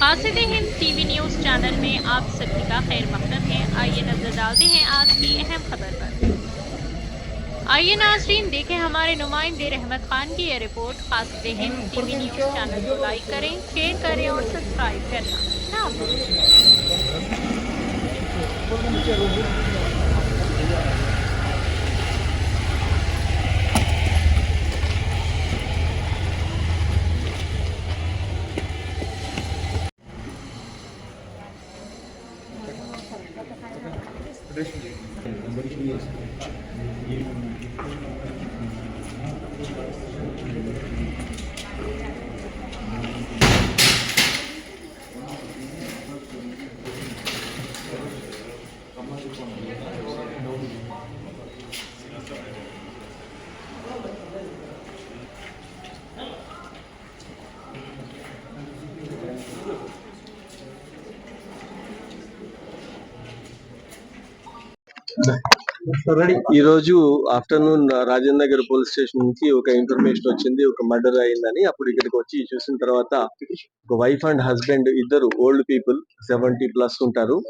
Qasid Hind TV news channel में आप सभी का खैर मकदम है। आइए नज़र डालते हैं आज की अहम खबर पर। आइए नाजरीन, देखें हमारे नुमाइंदे रहमत खान की ये report. Qasid Hind TV news channel को लाइक करें, शेयर करें और सब्सक्राइब करना ना ప్రిపరేషన్ ఈ రోజు afternoon Rajendra Nagar police station నుంచి ఒక ఇన్ఫర్మేషన్ వచ్చింది ఒక మర్డర్ అయిందని. అప్పుడు ఇక్కడికి వచ్చి చూసిన తర్వాత ఒక వైఫ్ అండ్ హస్బెండ్ ఇద్దరు ఓల్డ్ పీపుల్ సెవెంటీ ప్లస్ ఉంటారు.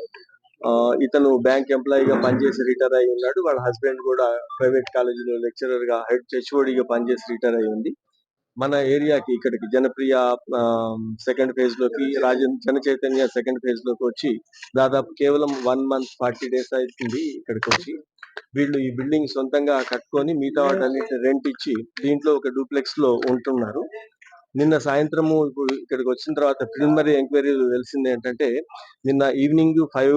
ఆ, ఇతను బ్యాంక్ ఎంప్లాయీగా పనిచేసి రిటైర్ అయి ఉన్నాడు. వాళ్ళ హస్బెండ్ కూడా ప్రైవేట్ కాలేజీలో లెక్చరర్గా హెడ్ హెచ్ఓడిగా పనిచేసి రిటైర్ అయి ఉంది. మన ఏరియాకి ఇక్కడికి జనప్రియ సెకండ్ ఫేజ్లోకి రాజేంద్ర జన చైతన్య సెకండ్ ఫేజ్లోకి వచ్చి దాదాపు కేవలం వన్ మంత్ ఫార్టీ డేస్ అవుతుంది ఇక్కడికి వచ్చి. వీళ్ళు ఈ బిల్డింగ్ సొంతంగా కట్టుకొని మిగతా వాటన్నిటిని రెంట్ ఇచ్చి దీంట్లో ఒక డూప్లెక్స్లో ఉంటున్నారు. నిన్న సాయంత్రము ఇప్పుడు ఇక్కడికి వచ్చిన తర్వాత ప్రిలిమినరీ ఎంక్వైరీ తెలిసింది ఏంటంటే నిన్న ఈవినింగ్ ఫైవ్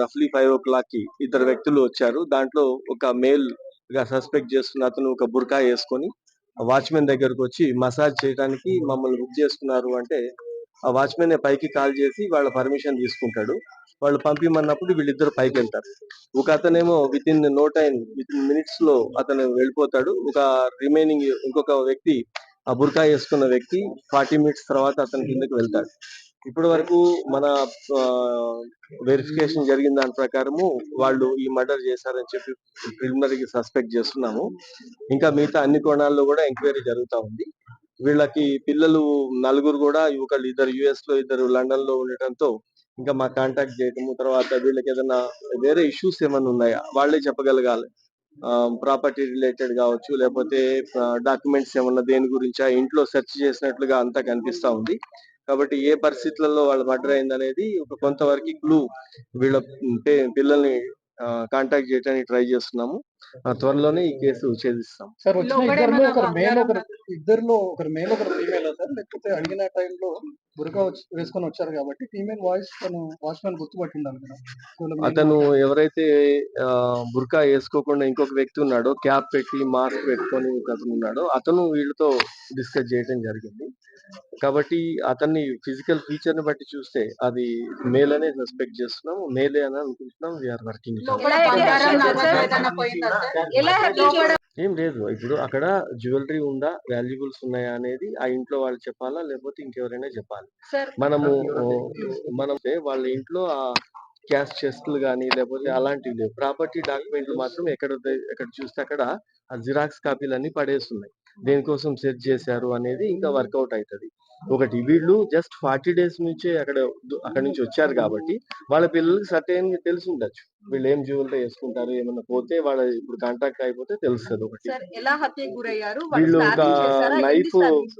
రఫ్లీ ఫైవ్ ఓ క్లాక్కి ఇద్దరు వ్యక్తులు వచ్చారు. దాంట్లో ఒక మేల్గా సస్పెక్ట్ చేస్తున్న అతను ఒక బుర్కా వేసుకొని వాచ్మెన్ దగ్గరకు వచ్చి మసాజ్ చేయడానికి మమ్మల్ని బుక్ చేసుకున్నారు అంటే ఆ వాచ్మెన్ పైకి కాల్ చేసి వాళ్ళ పర్మిషన్ తీసుకుంటాడు. వాళ్ళు పంపిమన్నప్పుడు వీళ్ళిద్దరు పైకి వెళ్తారు ఒక అతనేమో within no time within మినిట్స్లో అతను వెళ్ళిపోతాడు. ఒక రిమైనింగ్ ఇంకొక వ్యక్తి ఆ బుర్కా వేసుకున్న వ్యక్తి ఫార్టీ మినిట్స్ తర్వాత అతని కిందకి వెళ్తాడు. ఇప్పటి వరకు మన వెరిఫికేషన్ జరిగిన దాని ప్రకారము వాళ్ళు ఈ మర్డర్ చేశారని చెప్పి ప్రిలిమినరీకి సస్పెక్ట్ చేస్తున్నాము. ఇంకా మిగతా అన్ని కోణాల్లో కూడా ఎంక్వైరీ జరుగుతా ఉంది. వీళ్ళకి పిల్లలు నలుగురు కూడా ఒకళ్ళు ఇద్దరు యుఎస్లో ఇద్దరు లండన్లో ఉండటంతో ఇంకా మా కాంటాక్ట్ చేయటము తర్వాత వీళ్ళకి ఏదైనా వేరే ఇష్యూస్ ఏమైనా ఉన్నాయా? వాళ్ళే చెప్పగలగాలి. ప్రాపర్టీ రిలేటెడ్ కావచ్చు లేకపోతే డాక్యుమెంట్స్ ఏమన్నా దేని గురించా? ఇంట్లో సెర్చ్ చేసినట్లుగా అంతా కనిపిస్తా ఉంది. కాబట్టి ఏ పరిస్థితులలో వాళ్ళు మర్డర్ అయింది అనేది ఒక కొంతవరకు క్లూ వీళ్ళ పిల్లల్ని కాంటాక్ట్ చేయడానికి ట్రై చేస్తున్నాము. ఆ, త్వరలోనే ఈ కేసు ఛేదిస్తాం. ఇద్దరిలో ఒకరు మేల్ ఒకరు ఫీమేల్ సార్ లేకపోతే అడిగిన టైంలో బురకా వేసుకొని వచ్చారు కాబట్టి ఫీమేల్ వాయిస్ తను వాచ్మెన్ గుర్తుపట్టిండాలి కదా. అతను ఎవరైతే బుర్కా వేసుకోకుండా ఇంకొక వ్యక్తి ఉన్నాడో క్యాప్ పెట్టి మాస్క్ పెట్టుకొని ఒక అతను ఉన్నాడో అతను వీళ్ళతో డిస్కస్ చేయడం జరిగింది. కాబట్టి అతన్ని ఫిజికల్ ఫీచర్ని బట్టి చూస్తే అది మేల్ అనే సస్పెక్ట్ చేస్తున్నాం మేలే అని అనుకుంటున్నాం వీఆర్ వర్కింగ్ ఏం లేదు ఇప్పుడు అక్కడ జ్యువెలరీ ఉందా వాల్యుబుల్స్ ఉన్నాయా అనేది ఆ ఇంట్లో వాళ్ళు చెప్పాలా లేకపోతే ఇంకెవరైనా చెప్పాలి. మనము మనం వాళ్ళ ఇంట్లో ఆ క్యాష్ చెస్ట్లు కానీ లేకపోతే అలాంటివి లేవు. ప్రాపర్టీ డాక్యుమెంట్లు మాత్రం ఎక్కడ ఎక్కడ చూస్తే అక్కడ ఆ జిరాక్స్ కాపీలు అన్ని పడేస్తున్నాయి. దేనికోసం సెర్చ్ చేశారు అనేది ఇంకా వర్కౌట్ అవుతుంది ఒకటి వీళ్ళు జస్ట్ ఫార్టీ డేస్ నుంచే అక్కడ అక్కడ నుంచి వచ్చారు కాబట్టి వాళ్ళ పిల్లలకి సర్టెన్ తెలిసి ఉండొచ్చు వీళ్ళు ఏం జ్యువెలరీ వేసుకుంటారు ఏమన్నా పోతే వాళ్ళ ఇప్పుడు కాంటాక్ట్ అయిపోతే తెలుస్తుంది ఒకటి వాళ్ళు ఒక నైఫ్?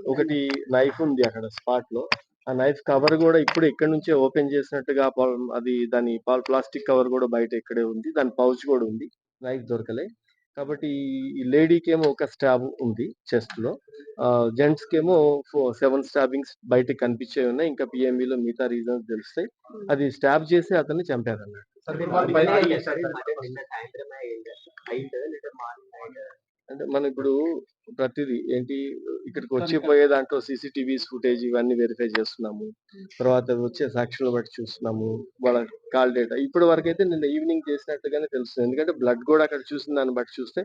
ఒకటి నైఫ్ ఉంది అక్కడ స్పాట్లో ఆ నైఫ్ కవర్ కూడా ఇప్పుడు ఇక్కడ నుంచే ఓపెన్ చేసినట్టుగా అది దాని ప్లాస్టిక్ కవర్ కూడా బయట ఇక్కడే ఉంది. దాని పౌచ్ కూడా ఉంది. నైఫ్ దొరకలే. కాబట్టి ఈ లేడీకి ఏమో ఒక స్టాబ్ ఉంది చెస్ట్లో జెంట్స్ కేమో సెవెన్ స్టాబింగ్స్ బయట కనిపించే ఉన్నాయి. ఇంకా PMV లో మిగతా రీజన్స్ తెలుస్తాయి. అది స్టాబ్ చేసి అతన్ని చంపారు అన్నట్టు అంటే మనం ఇప్పుడు ప్రతిదీ ఏంటి ఇక్కడికి వచ్చి పోయే దాంట్లో సీసీటీవీస్ ఫుటేజ్ ఇవన్నీ వెరిఫై చేస్తున్నాము తర్వాత వచ్చే సాక్షులను బట్టి చూస్తున్నాము వాళ్ళ కాల్ డేటా ఇప్పటి వరకు అయితే నిన్న ఈవినింగ్ చేసినట్టుగానే తెలుస్తుంది ఎందుకంటే బ్లడ్ కూడా అక్కడ చూసిన దాన్ని బట్టి చూస్తే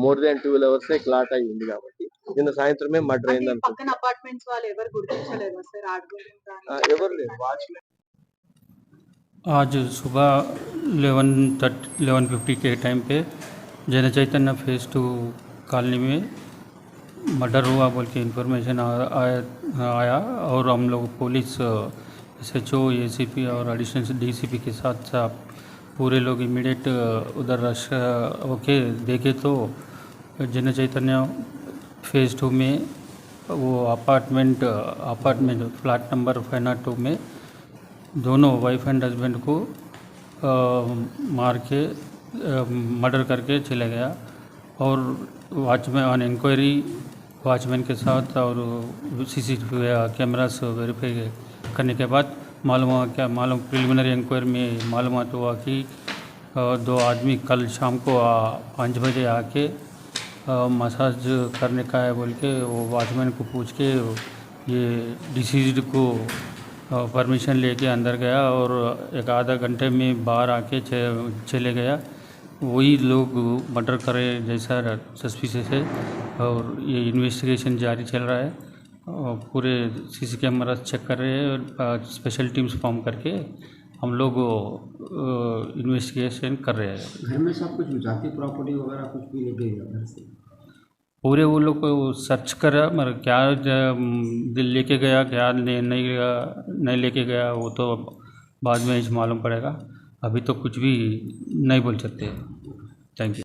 more than twelve hours clot అయి ఉంది కాబట్టి నిన్న సాయంత్రమే మర్డర్ అయింది అంటే అనుకుంటున్నాను పక్కన అపార్ట్మెంట్స్ వాళ్ళు ఎవరు గుర్తించలేదా సార్ ఆడవాళ్ళు ఆ, ఎవరు లేరు వాచ్మెన్ आज सुबह 11 थर्टी एलेवन फिफ्टी के टाइम पे Jan Chaitanya phase two colony में मर्डर हुआ बोल के इन्फॉर्मेशन आया, आया और हम लोग police S H O A C P और एडिशनल डी सी पी के साथ साथ पूरे लोग इमीडिएट उधर रश होके देखे तो जन चैतन्य फ़ेज़ टू में वो apartment apartment flat number five naught two में दोनों वाइफ एंड हस्बैंड को अ, मार के मर्डर करके चले गया और वॉचमैन ऑन इंक्वायरी वॉचमैन के साथ और सीसीटीवी कैमरास वेरीफाई करने के बाद मालूम हुआ क्या, मालूम प्रिलिमिनरी इंक्वायरी में मालूम हुआ कि दो आदमी कल शाम को पाँच बजे आके मसाज करने का है बोल के वो वॉचमैन को पूछ के ये डिसीज्ड को परमिशन लेके अंदर गया और एक आधा घंटे में बाहर आके चले गया। वही लोग मर्डर करे जैसा सस्पिशियस है और ये इन्वेस्टिगेशन जारी चल रहा है। और पूरे सीसी कैमरा चेक कर रहे हैं और स्पेशल टीम्स फॉर्म करके हम लोग इन्वेस्टिगेशन कर रहे हैं। घर में सब कुछ जाती प्रॉपर्टी वगैरह कुछ भी लेके गया से? पूरे वो लोग को सर्च रहा मगर क्या दिल लेके गया क्या नहीं नहीं गया नहीं लेके गया वो तो बाद में ही मालूम पड़ेगा। अभी तो कुछ भी नहीं बोल सकते। Thank you